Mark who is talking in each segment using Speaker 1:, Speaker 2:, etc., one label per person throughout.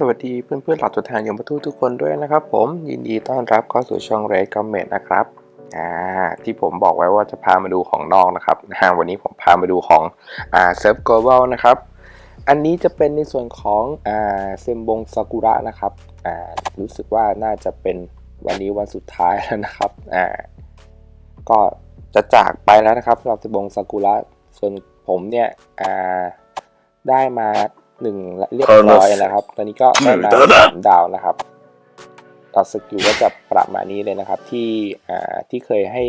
Speaker 1: สวัสดีเพื่อนๆเหล่าตัวแทนยมทูตทุกคนด้วยนะครับ ผมยินดีต้อนรับเข้าสู่ช่องเรดคอมเมนต์นะครับอ่าที่ผมบอกไว้ว่าจะพามาดูของนอกนะครับนะวันนี้ผมพามาดูของอ่าเซิร์ฟโกลบอลนะครับ อันนี้จะเป็นในส่วนของอ่าเซมบงซากุระนะครับอ่ารู้สึกว่าน่าจะเป็นวันนี้วันสุดท้ายแล้วนะครับอ่าก็จะจากไปแล้วนะครับสำหรับเซมบงซากุระส่วนผมเนี่ยอ่าได้มา หนึ่งและเรียบร้อยแล้วครับ ตอนนี้ก็ได้มาสามดาวนะครับต่อสกิลก็จะประมาณนี้เลยนะครับ ที่อ่าที่เคยให้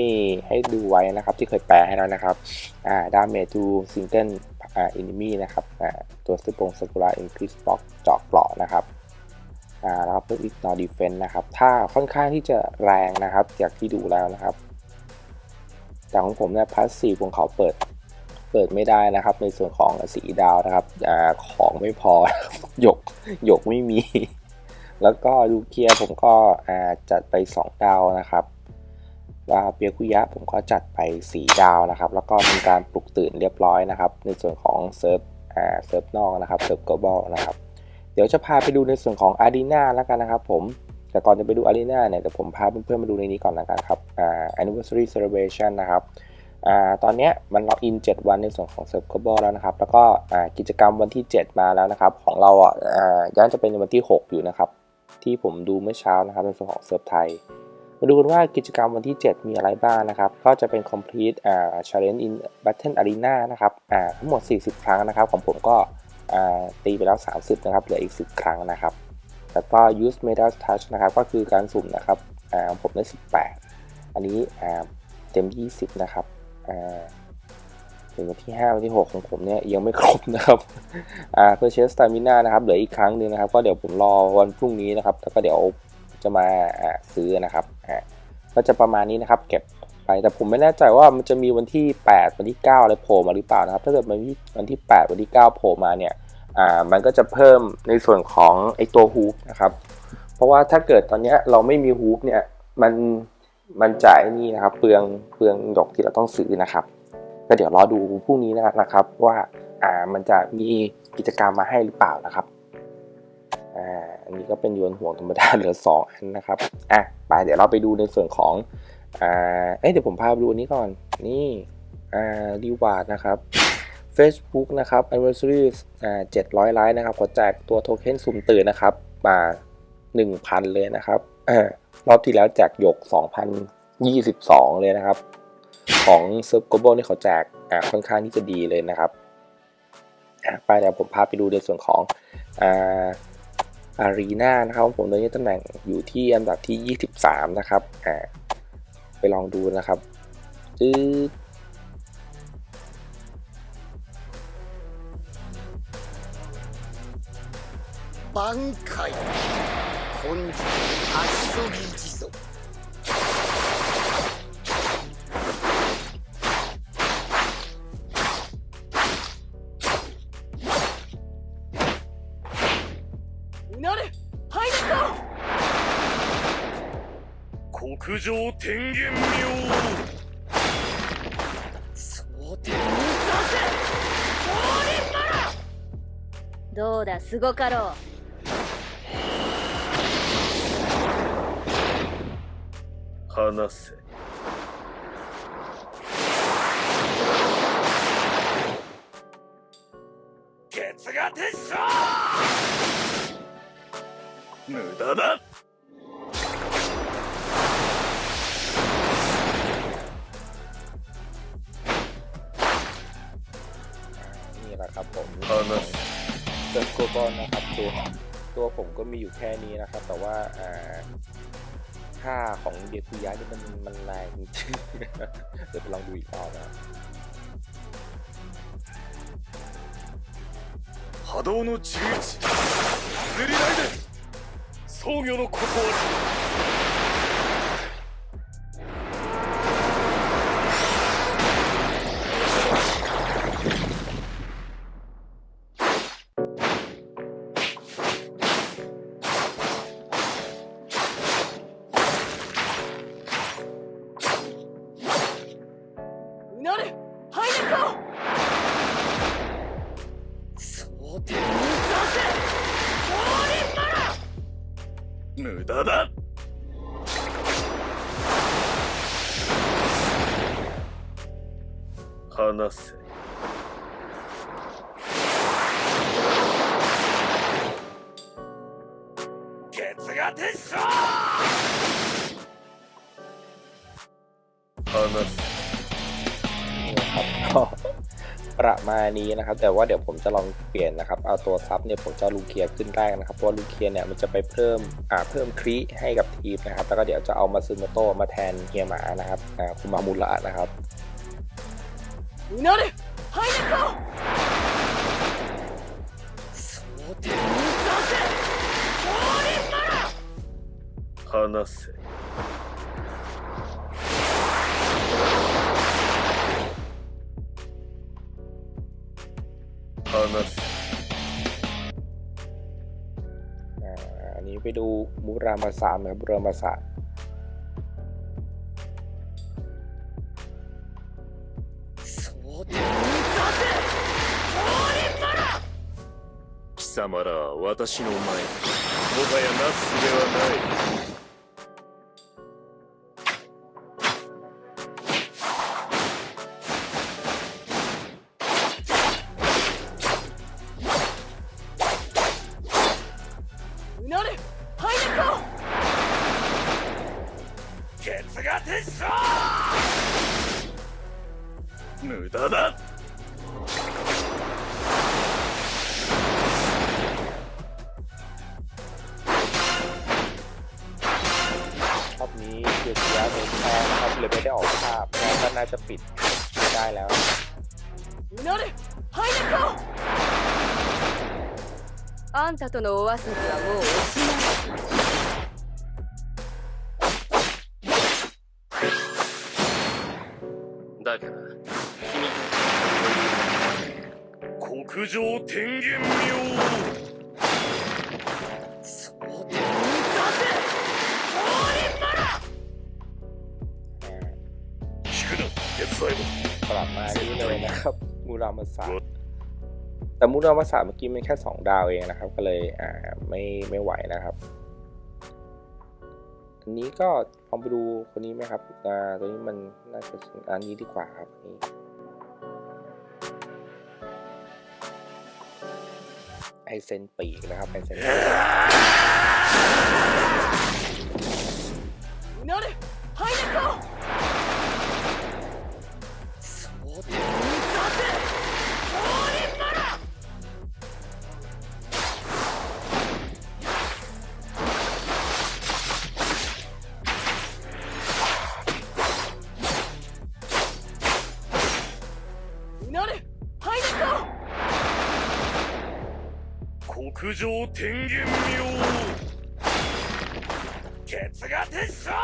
Speaker 1: ให้ดูไว้นะครับ ที่เคยแปลให้แล้วนะครับอ่าดาเมจทูซิงเกิลอ่าอินิมี่นะครับอ่าตัวสปงสกุระอินคริสบ็อกเจาะเปราะนะครับอ่าแล้วก็เพิ่มอีกนอดีเฟนนะครับ ถ้าค่อนข้างที่จะแรงนะครับ จากที่ดูแล้วนะครับ แต่ของผมเนี่ยพาสซีฟของเขาเปิด เปิดไม่ได้นะครับ ในส่วนของสีดาวนะครับอาของไม่พอหยกหยกไม่มี แล้วก็ลูเคียผมก็อ่าจัดไป 2 ดาวนะครับแล้วเปียคุยะผมก็จัดไป 4 ดาวนะครับ แล้วก็ทำการปลุกตื่นเรียบร้อยนะครับ ในส่วนของเซิร์ฟอ่าเซิร์ฟนอกนะครับเซิร์ฟ global นะครับ เดี๋ยวจะพาไปดูในส่วนของ Arena แล้วกันนะครับผมแต่ก่อนจะไปดู Arena เนี่ยเดี๋ยวผมพาเพื่อนๆมาดูในนี้ก่อนแล้วกันครับอ่า anniversary celebration นะครับ ตอนนี้มันล็อกอิน 7 วันในส่วนของ Serve Global แล้วนะครับ แล้วก็กิจกรรมวันที่ 7 มาแล้วนะครับ ของเราอะอ่ายังจะเป็นวันที่ 6 อยู่นะครับ ที่ผมดูเมื่อเช้านะครับในส่วนของเซิร์ฟไทย มาดูกันว่ากิจกรรมวันที่ 7 มีอะไรบ้างนะครับ ก็จะเป็น complete อ่า challenge in battle arena นะครับอ่าทั้งหมด 40 ครั้งนะครับ ของผมก็อ่าตีไปแล้ว 30 นะครับ เหลืออีก 10 ครั้งนะครับ แล้วก็ use metal touch นะครับ ก็คือการสุ่มนะครับอ่าของผมได้ 18 อันนี้อ่าเต็ม 20 นะครับ อ่าถึงวันที่5วันที่ 6 ของผมเนี่ยยังไม่ครบนะครับอ่าเพื่อเชสตามิน่านะครับเหลืออีกครั้งหนึ่งนะครับ ก็เดี๋ยวผมรอวันพรุ่งนี้นะครับ แล้วก็เดี๋ยวจะมาอ่าซื้อนะครับอ่าก็จะประมาณนี้นะครับ เก็บไปแต่ผมไม่แน่ใจว่ามันจะมีวันที่ 8 วันที่ 9 อะไรโผล่มาหรือเปล่านะครับ ถ้าเกิดมันมีวันที่ 8 วันที่ 9 โผล่มาเนี่ยอ่ามันก็จะเพิ่มในส่วนของไอตัวฮูปนะครับเพราะว่าถ้าเกิดตอนนี้เราไม่มีฮูปเนี่ยมัน มันจ่ายนี่นะครับ เปลืองเปลืองดอกที่เราต้องซื้อนะครับ ก็เดี๋ยวรอดูพรุ่งนี้นะครับ ว่าอ่ามันจะมีกิจกรรมมาให้หรือเปล่านะครับอ่าอันนี้ก็เป็นโยนห่วงธรรมดาเหลือสองอันนะครับอะไปเดี๋ยวเราไปดูในส่วนของอ่าเอ้เดี๋ยวผมพาไปดูอันนี้ก่อนนี่อ่ารีวาร์ดนะครับ Facebook นะครับ anniversary อ่า700ไลค์นะครับขอแจกตัวโทเค็นสุ่มตื่นนะครับมา1,000เลยนะครับเออ รอบที่แล้วแจกหยก 2022 เลยนะครับ ของเซิร์ฟโกลบอลนี่เขาแจกอ่าค่อนข้างที่จะดีเลยนะครับอ่ะไปเดี๋ยวผมพาไปดูในส่วนของอ่าอารีนานะครับของผมตอนนี้ตำแหน่งอยู่ที่อันดับที่ 23 นะครับอ่าไปลองดูนะครับจืด
Speaker 2: 挽回本日足 そぎ地蔵うなれ入れ
Speaker 3: 国上天元妙
Speaker 2: そうてみ
Speaker 4: どうだすごかろう。
Speaker 3: 話せケツが鉄勝無駄だ
Speaker 1: นี่แหละครับผม
Speaker 3: 話せ
Speaker 1: เซิร์ฟโกลบอลนะครับตัวตัวผมก็มีอยู่แค่นี้นะครับ แต่ว่าอ่า ค่าของเดียคุยะนี่มันมันแรงจริงๆ เดี๋ยวไปลองดูอีกรอบนะครับ
Speaker 3: 波動の重打ずりないで装御のここ
Speaker 2: う
Speaker 3: 駄だ。話せ。ケツが天使話せ。
Speaker 1: ประมาณนี้นะครับ แต่ว่าเดี๋ยวผมจะลองเปลี่ยนนะครับ เอาตัวซับเนี่ยผมจะเอาลูเคียขึ้นแรกนะครับเพราะว่าลูเคียเนี่ยมันจะไปเพิ่มอ่าเพิ่มครีให้กับทีมนะครับ แล้วก็เดี๋ยวจะเอามาซึโมโตะมาแทนเฮียหมานะครับอ่าคุมามุระนะครับ
Speaker 2: うなれハイネコそうてみさせ降臨マラ
Speaker 3: 離せ
Speaker 1: ไปดูมุรามาสามนะครับมุรามาสะ
Speaker 2: そうてみさせ降臨マラ
Speaker 3: 貴様らは私の前にもはやなすすべはない 無駄だ
Speaker 1: รอบนี้เกียร์เสียโดนแพ้นะครับเลยไม่ได้ออกภาพแล้วก็น่าจะปิดไม่ได้แล้ว
Speaker 2: うなれハイネコ
Speaker 4: あんたとのお遊びはもうおしまい
Speaker 3: だから 君国上天元妙
Speaker 2: そうてみさせ降臨マラ
Speaker 1: อ่า
Speaker 3: 聞くな鉄斎も
Speaker 1: ปรับมานี่เลยนะครับ มูรามาสะแต่มูรามาสะเมื่อกี้มันแค่ 2 ดาวเองนะครับ ก็เลยอ่าไม่ไม่ไหวนะครับ อันนี้ก็ลองไปดูคนนี้ไหมครับอ่าตัวนี้มันน่าจะอันนี้ดีกว่าครับอัน ไอเซนปีกนะครับไอเซนปีก
Speaker 3: 極上天元妙ケツが鉄勝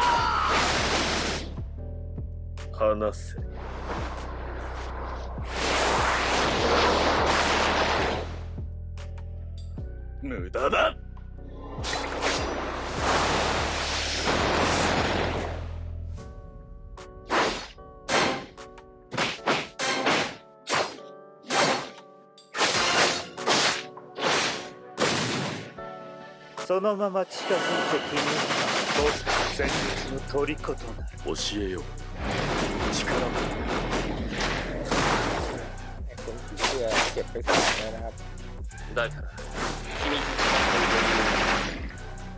Speaker 3: 離せ。無駄だ。
Speaker 5: そのまま近づいて君僕戦術の虜となる
Speaker 3: 教えよう力を
Speaker 1: ไอคนผีเสื้อเก็บไปสองเลยนะครับ
Speaker 3: だから君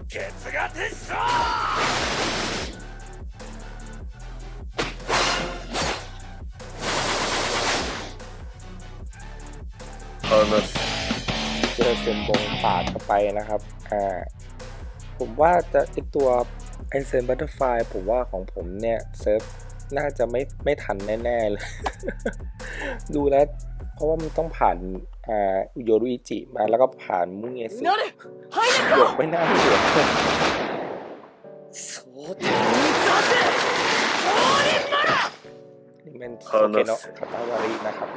Speaker 3: ケツが鉄勝離せ
Speaker 1: เจ เซนบงปาดเข้าไปนะครับ อ่า ผมว่าจะไอตัวไอเซนบัตเตอร์ไฟผมว่าของผมเนี่ยเซิร์ฟน่าจะไม่ไม่ทันแน่ ๆ เลย ดูแล้ว เพราะว่ามันต้องผ่านอ่าโยรุอิจิมาแล้วก็ผ่านมุ้งเอ
Speaker 2: ซึ
Speaker 1: หยกไม่น่าเหลือนี่มันโอเคเนาะคาตาวารีนะครับ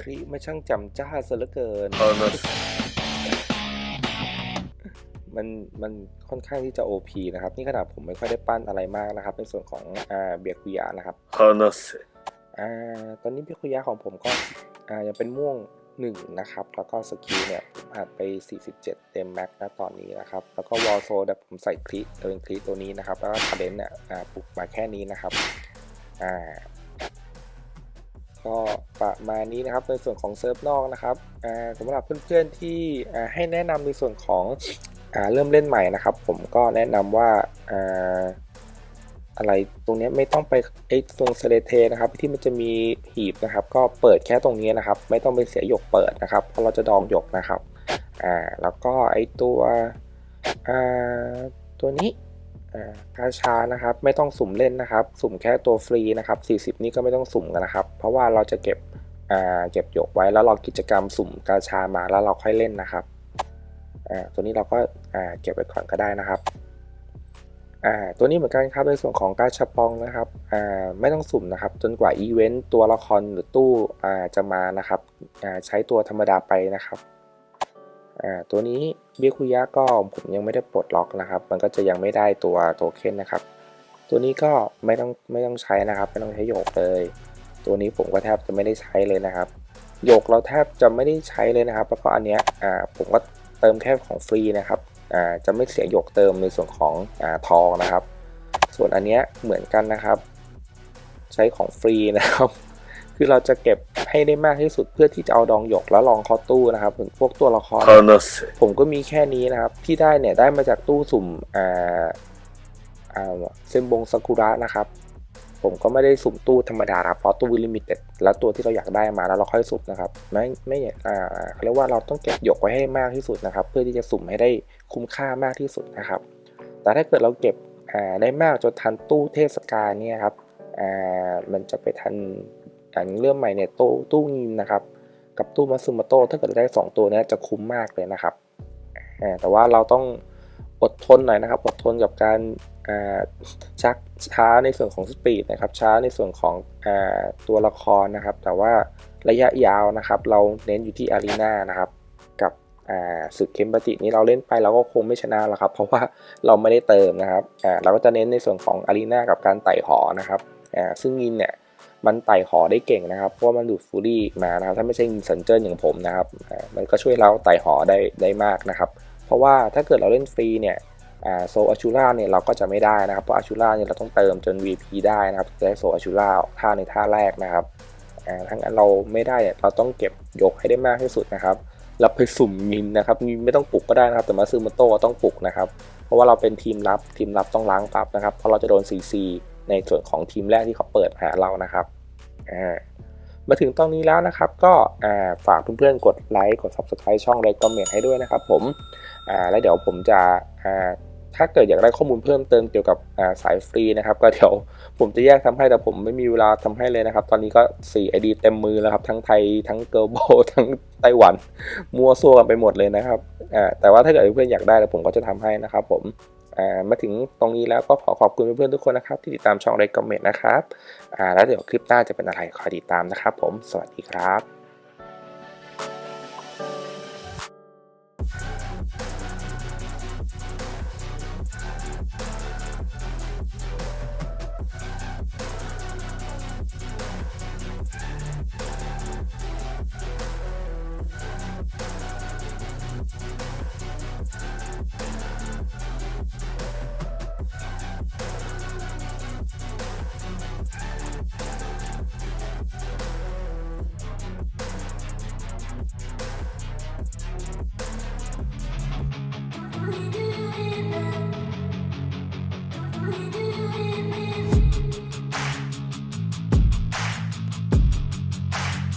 Speaker 1: คริไม่ช่างจำจ้าซะเหลือเกิน มันมันค่อนข้างที่จะ OP นะครับ นี่ขนาดผมไม่ค่อยได้ปั้นอะไรมากนะครับ ในส่วนของอ่าเบียคุยานะครับ
Speaker 3: คอนส
Speaker 1: อ่าตอนนี้เบียคุยาของผมก็อ่ายังเป็นม่วงหนึ่งนะครับ แล้วก็สกิลเนี่ยผมอัดไป 47 เต็มแม็กนะตอนนี้นะครับ แล้วก็วอลโซเดี๋ผมใส่คลิปเป็นคลิปตัวนี้นะครับ แล้วก็คาเดนเนี่ยอ่าปลุกมาแค่นี้นะครับ อ่า ก็ประมาณนี้นะครับในส่วนของเซิร์ฟนอกนะครับสำหรับเพื่อนๆที่ให้แนะนำในส่วนของอเริ่มเล่นใหม่นะครับ ผมก็แนะนำว่าอะไรตรงนี้ไม่ต้องไปไอ้ตรงเซเลเทนะครับ ที่มันจะมีหีบนะครับ ก็เปิดแค่ตรงนี้นะครับ ไม่ต้องไปเสียหยกเปิดนะครับเพราะเราจะดองหยกนะครับอ่าแล้วก็ไอ้ตัวอ่าตัวนี้ อ่ากาชานะครับ ไม่ต้องสุ่มเล่นนะครับ สุ่มแค่ตัวฟรีนะครับ 40 นี่ก็ไม่ต้องสุ่มกันนะครับ เพราะว่าเราจะเก็บเก็บหยกไว้แล้วรอกิจกรรมสุ่มกาชามาแล้วเราค่อยเล่นนะครับตัวนี้เราก็เก็บไว้ก่อนก็ได้นะครับตัวนี้เหมือนกันครับในส่วนของกาชาปองนะครับไม่ต้องสุ่มนะครับ จนกว่าอีเวนต์ตัวละครหรือตู้จะมานะครับใช้ตัวธรรมดาไปนะครับ อ่าตัวนี้เบียคุยะก็ผมยังไม่ได้ปลดล็อกนะครับ มันก็จะยังไม่ได้ตัวโทเค็นนะครับ ตัวนี้ก็ไม่ต้องไม่ต้องใช้นะครับ ไม่ต้องใช้โยกเลย ตัวนี้ผมก็แทบจะไม่ได้ใช้เลยนะครับโยกเราแทบจะไม่ได้ใช้เลยนะครับแล้วก็อันเนี้ยอ่าผมก็เติมแค่ของฟรีนะครับอ่าจะไม่เสียหยกเติมในส่วนของอาทองนะครับ ส่วนอันเนี้ยเหมือนกันนะครับ ใช้ของฟรีนะครับ คือเราจะเก็บให้ได้มากที่สุดเพื่อที่จะเอาดองหยกแล้วลองเข้าตู้นะครับเหมือนพวกตัวละคร
Speaker 3: 話せ
Speaker 1: ผมก็มีแค่นี้นะครับ ที่ได้เนี่ยได้มาจากตู้สุ่มอ่าอ่าเซมบงซากุระนะครับ ผมก็ไม่ได้สุ่มตู้ธรรมดาครับเพราะตู้ลิมิเต็ดแล้วตัวที่เราอยากได้มาแล้วเราค่อยสุ่มนะครับ ไม่ไม่อ่าเขาเรียกว่าเราต้องเก็บหยกไว้ให้มากที่สุดนะครับ เพื่อที่จะสุ่มให้ได้คุ้มค่ามากที่สุดนะครับ แต่ถ้าเกิดเราเก็บอ่าได้มากจนทันตู้เทศกาลเนี่ยครับอ่ามันจะไปทัน อันเรื่องใหม่เนี่ยตู้ตู้งินนะครับ กับตู้มัตสึโมโตะถ้าเกิดได้ 2 ตัวนี้จะคุ้มมากเลยนะครับ แต่ว่าเราต้องอดทนหน่อยนะครับ อดทนกับการชักช้าในส่วนของสปีดนะครับ ช้าในส่วนของอตัวละครนะครับ แต่ว่าระยะยาวนะครับ เราเน้นอยู่ที่อารีนานะครับ กับอ่าศึกเคมปตินี้เราเล่นไปเราก็คงไม่ชนะหรอกครับ เพราะว่าเราไม่ได้เติมนะครับเราก็จะเน้นในส่วนของอารีนากับการไต่หอนะครับซึ่งยินเนี่ย มันไต่หอได้เก่งนะครับ เพราะมันดูดฟูรี่มานะครับ ถ้าไม่ใช่สันเจิ้นอย่างผมนะครับ มันก็ช่วยเราไต่หอได้ได้มากนะครับ เพราะว่าถ้าเกิดเราเล่นฟรีเนี่ยโซอาชูล่าเนี่ยเราก็จะไม่ได้นะครับ เพราะอาชูล่าเนี่ยเราต้องเติมจน VP ได้นะครับจะได้โซอาชูล่าท่าในท่าแรกนะครับทั้งนั้นเราไม่ได้เนี่ยเราต้องเก็บยกให้ได้มากที่สุดนะครับเราไปสุ่มมินนะครับมินไม่ต้องปลุกก็ได้นะครับ แต่มาซึมาโต้ต้องปลุกนะครับ เพราะว่าเราเป็นทีมรับทีมรับต้องล้างปั๊บนะครับเพราะเราจะโดน CC ในส่วนของทีมแรกที่เขาเปิดหาเรานะครับมาถึงตรงนี้แล้วนะครับ ก็ฝากเพื่อนๆกดไลค์กด Subscribe ช่องไรคอมเมนต์ให้ด้วยนะครับผมแล้วเดี๋ยวผมจะถ้าเกิดอยากได้ข้อมูลเพิ่มเติมเกี่ยวกับาสายฟรีนะครับ ก็เดี๋ยวผมจะแยกทำให้แต่ผมไม่มีเวลาทำให้เลยนะครับ ตอนนี้ก็ 4 ID เต็มมือแล้วครับ ทั้งไทยทั้งเกิร์ลโบทั้งไต้หวัน มั่วซั่วกันไปหมดเลยนะครับแต่ว่าถ้าเกิดเพื่อนอยากได้เดี๋ยวผมก็จะทำให้นะครับผม มาถึงตรงนี้แล้วก็ขอขอบคุณเพื่อนๆทุกคนนะครับ ที่ติดตามช่องไรกอมเมนต์นะครับแล้วเดี๋ยวคลิปหน้าจะเป็นอะไรคอยติดตามนะครับ ผมสวัสดีครับ